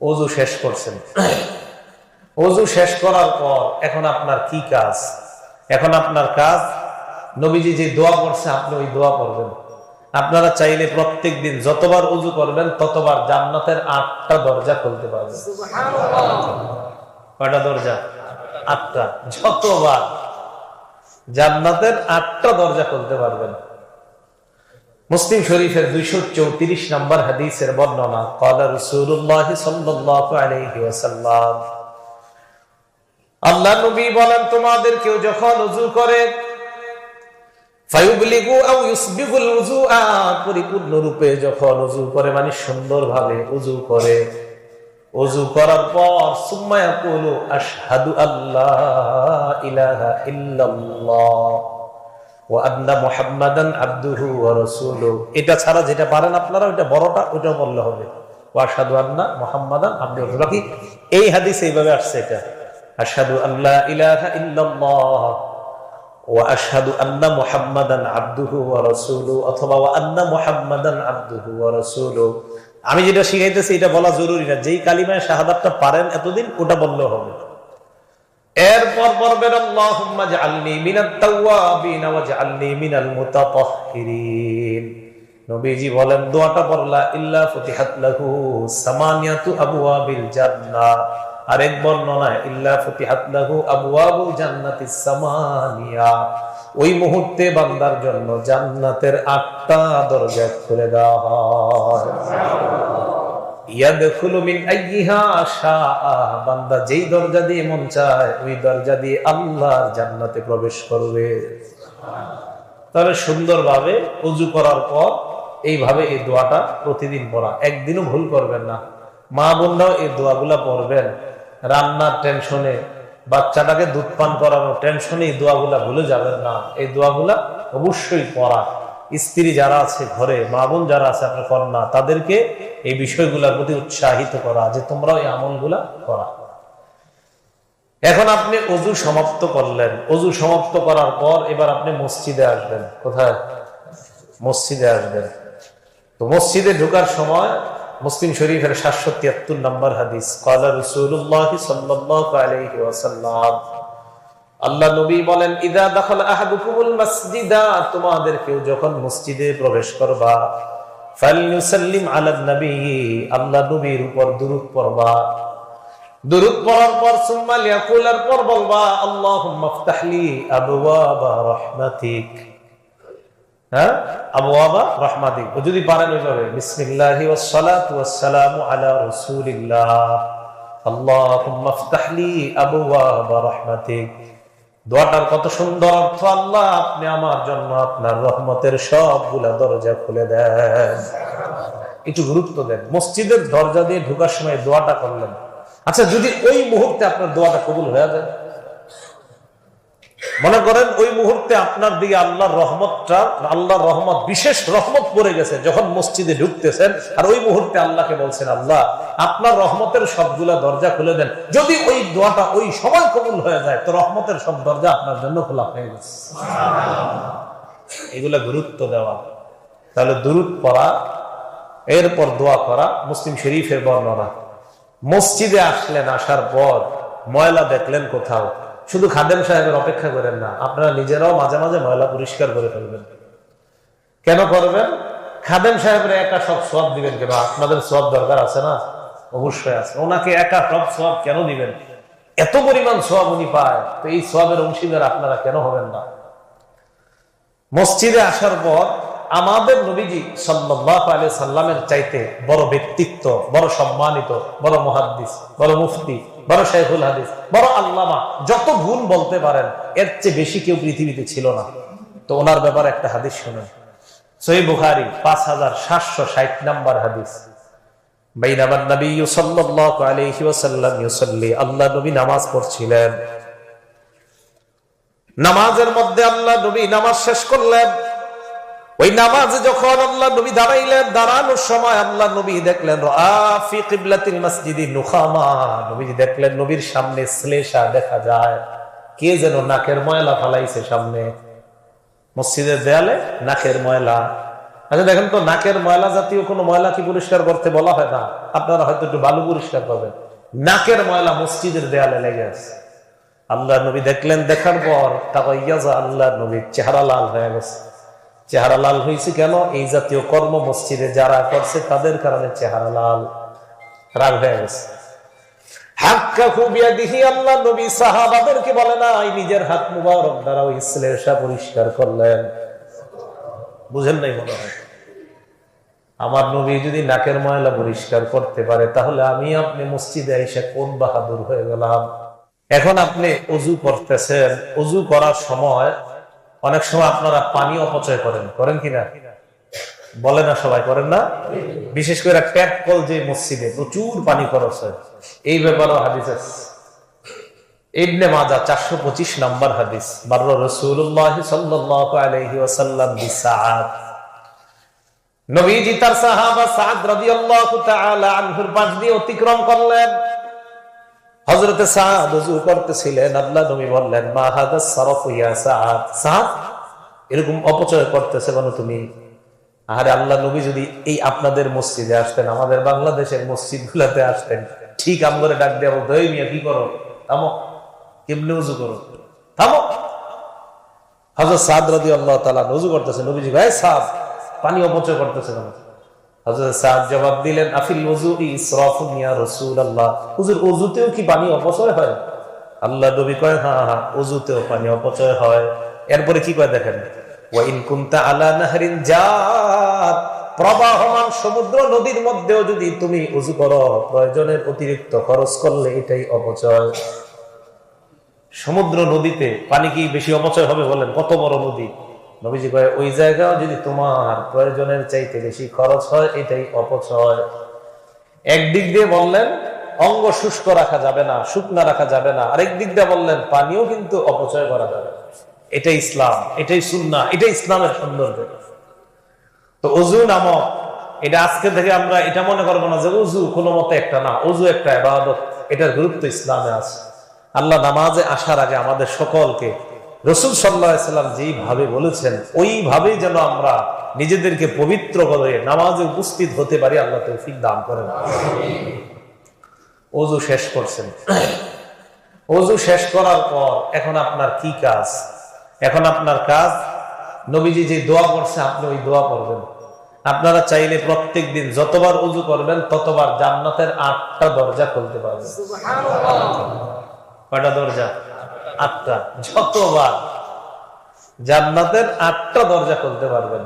অজু শেষ করছেন। অজু শেষ করার পর এখন আপনার কি কাজ? এখন আপনার কাজ, নবীজি যে দোয়া করছে, আপনি ওই দোয়া করবেন। আপনারা চাইলে প্রত্যেক দিন যতবার উজু করবেন, ততবার জান্নাতের আটটা দরজা খুলতে পারবেন। কয়টা দরজা? আটটা। যতবার জান্নাতের আটটা দরজা খুলতে পারবেন। মুসলিম শরীফের দুইশো চৌত্রিশ নম্বর হাদিসের বর্ণনা, কলা রসুল্লাহ সাল্লাম আল্লাহ নবী বলেন, তোমাদের কেউ যখন উজু করে পরিপূর্ণরূপে যখন উজু করে মানে সুন্দরভাবে উজু করে। উজু করার পর সুম্মায়া আশহাদু আল্লাহ ইলাহা ইল্লাল্লাহ এটা ছাড়া যেটা পারেন আপনারা ওটা বড়টা ওটা বললে হবে। আন্না মুহাম্মাদান বাকি এই হাদিস এইভাবে আসছে এটা। আশহাদু আল্লা ইলাহা ইল্লাল্লাহ ওয়া আশহাদু আন্না মুহাম্মাদান আবদুহু ওয়া রাসূলুহু অথবা ওয়া আন্না মুহাম্মাদান আবদুহু ওয়া রাসূলুহু আমি যেটা শিখাইতেছি, এটা বলা জরুরি না। যেই কালিমায় শাহাদাতটা পারেন এতদিন, ওটা বললেও হবে। এরপর মুতাতাহহিরিন নবীজি বলেন, দোয়াটা পড়লা ইল্লা ফুতিহাত লাহু আরেক বর্ণনায়, ইল্লা লাহু ওই মুহূর্তে জন্য জান্নাতের আটটা দরজা খুলে দেওয়া হয়। বান্দা যেই দরজা দিয়ে মন চায়, ওই দরজা দিয়ে আল্লাহর জান্নাতে প্রবেশ করবে। তাহলে সুন্দরভাবে উজু করার পর এইভাবে এই দোয়াটা প্রতিদিন পড়া। একদিনও ভুল করবেন না। মা বোনরাও এই দোয়াগুলা পড়বেন। রান্নার টেনশনে, বাচ্চাটাকে দুধ পান করানোর টেনশনে এই দোয়াগুলা ভুলে যাবেন না। এই দোয়াগুলা অবশ্যই পড়া। স্ত্রী যারা আছে ঘরে, মা বোন যারা আছে, আপনার কন্যা, তাদেরকে এই বিষয়গুলোর প্রতি উৎসাহিত করা, যে তোমরা এই আমলগুলা করা। এখন আপনি অজু সমাপ্ত করলেন। অজু সমাপ্ত করার পর এবার আপনি মসজিদে আসবেন। কোথায়? মসজিদে আসবেন। তো মসজিদে ঢোকার সময় মুসলিম শরীফের সাতশো তিয়াত্তর নম্বর হাদিস, কালা রসুল্লাহ সাল্লাহ আলাইহি ওয়াসাল্লাম আল্লাহ নবী বলেন, ইদা দাখাল আহাদুকুমুল মাসজিদা তোমাদের কেউ যখন মসজিদে প্রবেশ করবা ফালইউসাল্লিম আলান নবী আল্লাহ নবীর উপর দুরূদ পড়বা। দুরূদ পড়ার পর, সুম্মা লিয়াকুলার পর বলবা, আল্লাহুম্মা ইফতাহলি আবওয়াবা রাহমাতিক হ্যাঁ? আবওয়াবা রাহমাতিক। যদি পারেন ওইভাবে, বিসমিল্লাহি ওয়াস সালাতু ওয়াস সালামু আলা রাসূলিল্লাহ আল্লাহুম্মা ইফতাহলি আবওয়াবা রাহমাতিক দোয়াটার কত সুন্দর অর্থ, আল্লাহ, আপনি আমার জন্য আপনার রহমতের সবগুলা দরজা খুলে দেন। একটু গুরুত্ব দেন। মসজিদের দরজা দিয়ে ঢুকার সময় দোয়াটা করলেন। আচ্ছা যদি ওই মুহূর্তে আপনার দোয়াটা কবুল হয়ে যায়? মনে করেন, ওই মুহূর্তে আপনার দিকে আল্লাহর রহমতটা, আল্লাহর রহমত, বিশেষ রহমত পড়ে গেছে যখন মসজিদে ঢুকতেছেন। আর ওই মুহূর্তে আল্লাহকে বলছেন, আল্লাহ, আপনার রহমতের সবগুলা দরজা খুলে দেন। যদি ওই দোয়াটা ওই সময় কবুল হয়ে যায়, তো রহমতের সব দরজা আপনার জন্য খোলা হয়ে গেছে। এগুলা গুরুত্ব দেওয়া। তাহলে দূরত পড়া, এরপর দোয়া করা, মুসলিম শরীফের বর্ণনা। মসজিদে আসলেন, আসার পর ময়লা দেখলেন কোথাও। শুধু খাদেম সাহেবের অপেক্ষা করেন না, আপনারা নিজেরাও মাঝে মাঝে ময়লা পরিষ্কার করে ফেলবেন। কেন করবেন? খাদেম সাহেবের একা সব সব দিবেন কেন আপনাদের সব দরকার আছে না? অবশ্যই আছে। ওনাকে একা সব সব কেন দিবেন? এত পরিমাণ সব উনি পায়, তো এই সবের অংশীদার আপনারা কেন হবেন না? মসজিদে আসার পর আমাদের নবীজি সাল্লামের চাইতে বড় ব্যক্তিত্ব, বড় সম্মানিত, বড় মহাদ্দিস, বড় মুফতি, বড় শেখুল হাদিস, বড় আল্লামা, যত ভুল বলতে পারেন, এর চেয়ে বেশি কেউ পৃথিবীতে ছিল না। তো ওনার ব্যাপারে একটা হাদিস শুনেন। সহি বুখারি, পাঁচ হাজার সাতশো ষাট নাম্বার হাদিস। নামাজের মধ্যে আল্লাহ নবী নামাজ শেষ করলেন। ওই নামাজ যখন আল্লাহ নবী দাঁড়াইলেন, দাঁড়ানোর সময় আল্লাহ নবী দেখলেন নুখামা। নবী দেখলেন, নবীর সামনে শ্লেষা দেখা যায়। কে যেন নাকের ময়লা ফালাইছে সামনে। মসজিদের দেয়ালে নাকের ময়লা। আচ্ছা দেখেন তো, নাকের ময়লা জাতীয় কোনো ময়লা কি পরিষ্কার করতে বলা হয়? না, আপনারা হয়তো একটু বালু পরিষ্কার করবেন নাকের ময়লা মসজিদের দেয়ালে লেগে আছে। আল্লাহ নবী দেখলেন, দেখার পর তাকাইয়াজা আল্লাহ নবীর চেহারা লাল হয়ে গেছে। চেহারা লাল হয়েছে কেন? এই জাতীয় কর্ম মসজিদে যারা করছে, তাদের কারণে চেহারা লাল। রাগ হয়ে গেছে। বুঝেন আমার নবী যদি নাকের ময়লা পরিষ্কার করতে পারে, তাহলে আমি আপনি মসজিদে এসে কোন বাহাদুর হয়ে গেলাম? এখন আপনি অজু করতেছেন। অজু করার সময় অনেক সময় আপনারা পানি অপচয় করেন। করেন কিনা? বলে না সবাই, করেন না? বিশেষ করে ট্যাপ কল যে মসজিদে প্রচুর পানি খরচ হয়। এই ব্যাপারেও হাদিস পঁচিশ নম্বর দিয়ে অতিক্রম করলেন। হযরতে সাদ ওযু করতেছিলেন আল্লাহ নবী বললেন, মা হাদা সারাফু ইয়া সাদ। সাদ? এরকম অপচয় করতেছে কেন তুমি। আরে আল্লাহ নবী যদি এই আপনাদের মসজিদে আসতেন, আমাদের বাংলাদেশের মসজিদ গুলাতে আসতেন, ঠিক আমগরে ডাক দেওয়া বলতো কি করো? থামো, কেমনে উজু করো? থামো। হজরত সাদ রাদি আল্লাহ তালা উজু করতেছে নবীজি ভাই, সাদ। পানি অপচয় করতেছে কেন জবাব দিলেন, আফিল হুজুর কি পানি অপচয় হয়? আল্লাহ নবী কয় হ্যাঁ হ্যাঁ পানি অপচয় হয়। এরপরে কি দেখেন? প্রবাহমান সমুদ্র নদীর মধ্যেও যদি তুমি উজু করো, প্রয়োজনের অতিরিক্ত খরচ করলে এটাই অপচয়। সমুদ্র নদীতে পানি কি বেশি অপচয় হবে বলেন? কত বড় নদী? নবীজি কয়, ওই জায়গাও যদি তোমার প্রয়োজনের চাইতে বেশি খরচ হয়, এটাই অপচয়। একদিক দিয়ে বললেন, অঙ্গ শুষ্ক রাখা যাবে না, শুকনা রাখা যাবে না। আরেক দিক দিয়ে বললেন পানিও কিন্তু অপচয় করা যাবে। না। এটাই ইসলাম, এটাই সুন্না এটাই ইসলামের সৌন্দর্য। তো অজু নামক, এটা আজকে থেকে আমরা এটা মনে করব না যে উজু কোনো মতে একটা না, অজু একটা এবাদত এটার গুরুত্ব ইসলামে আছে। আল্লাহ নামাজে আসার আগে আমাদের সকলকে রসুল সাল্লাহাম যেইভাবে বলেছেন ওইভাবেই যেন আমরা নিজেদেরকে পবিত্র করে নামাজে উপস্থিত হতে পারি আল্লাহ তৌফিক দান করেন। অজু শেষ করছেন। অজু শেষ করার পর এখন আপনার কি কাজ? এখন আপনার কাজ নবীজি যে দোয়া করছে আপনি ওই দোয়া করবেন আপনারা চাইলে প্রত্যেক দিন যতবার উজু করবেন ততবার জান্নাতের আটটা দরজা খুলতে পারবেন। কয়টা দরজা? আটটা যতবার। জান্নাতের আটটা দরজা খুলতে পারবেন।